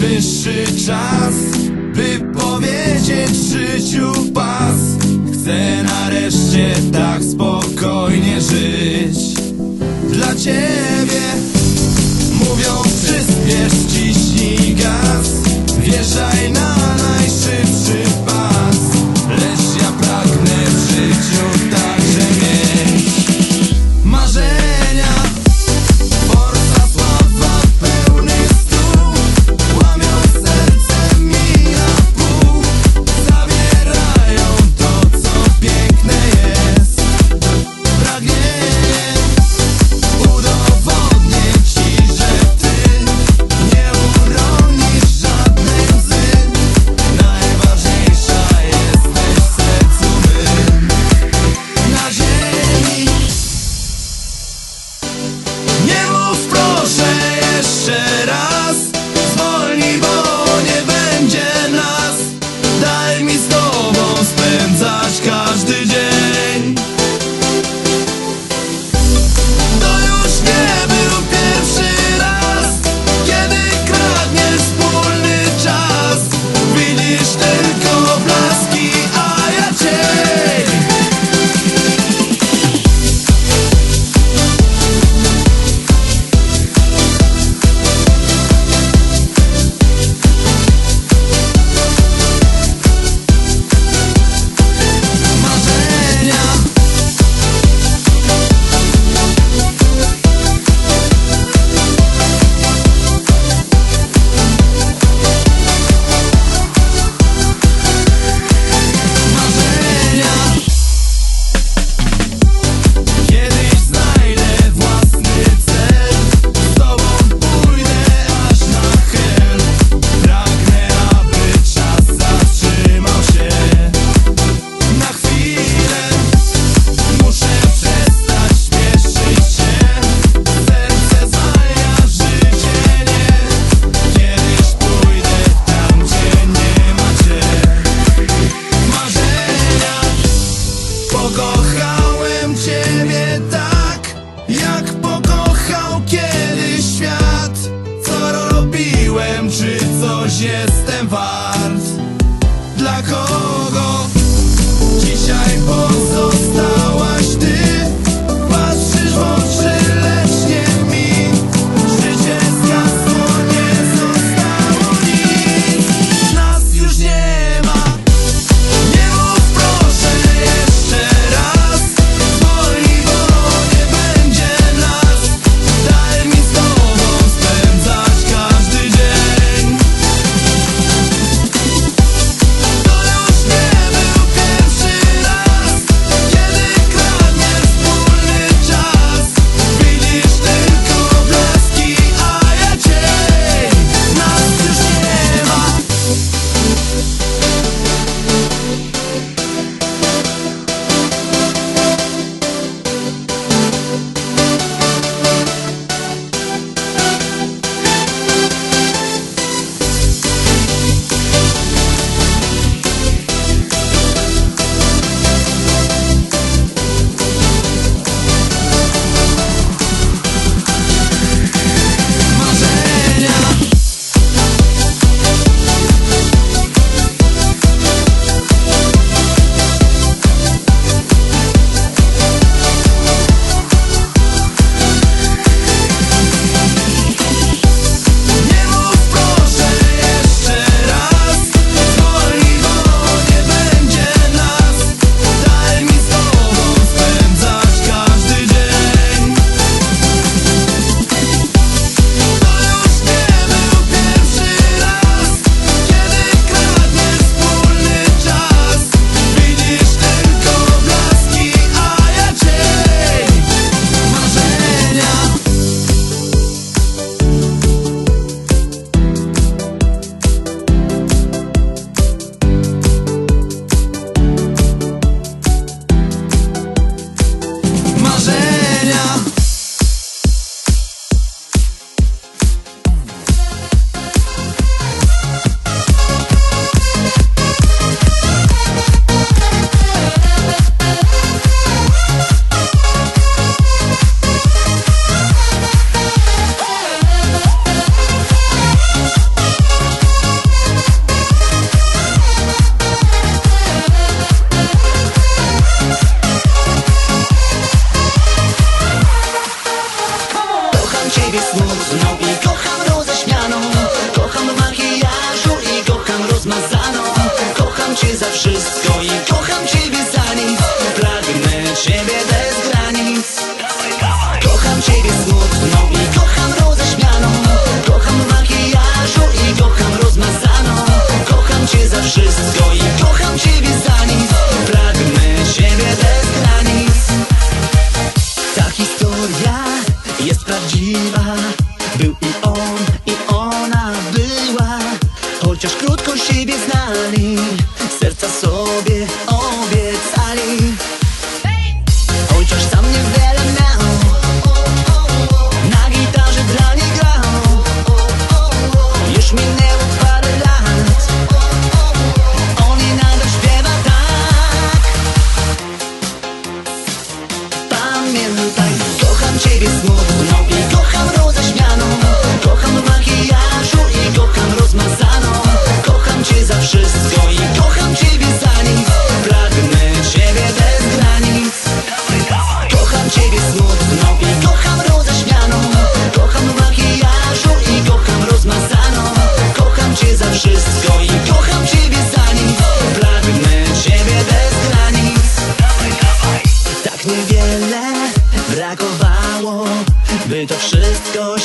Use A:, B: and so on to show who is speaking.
A: Najwyższy czas, by powiedzieć życiu pas. Chcę nareszcie tak spokojnie żyć. Dla Ciebie
B: wszystko i kocham Ciebie za nic. Pragnę Ciebie bez granic. Kocham Ciebie smutno i kocham roześmianą. Kocham makijażu i kocham rozmazaną. Kocham Cię za wszystko i kocham Ciebie za nic. Pragnę Ciebie bez granic. Ta historia jest prawdziwa. Był i on, i ona była. Chociaż krótko siebie znali. esta sola niewiele brakowało, by to wszystko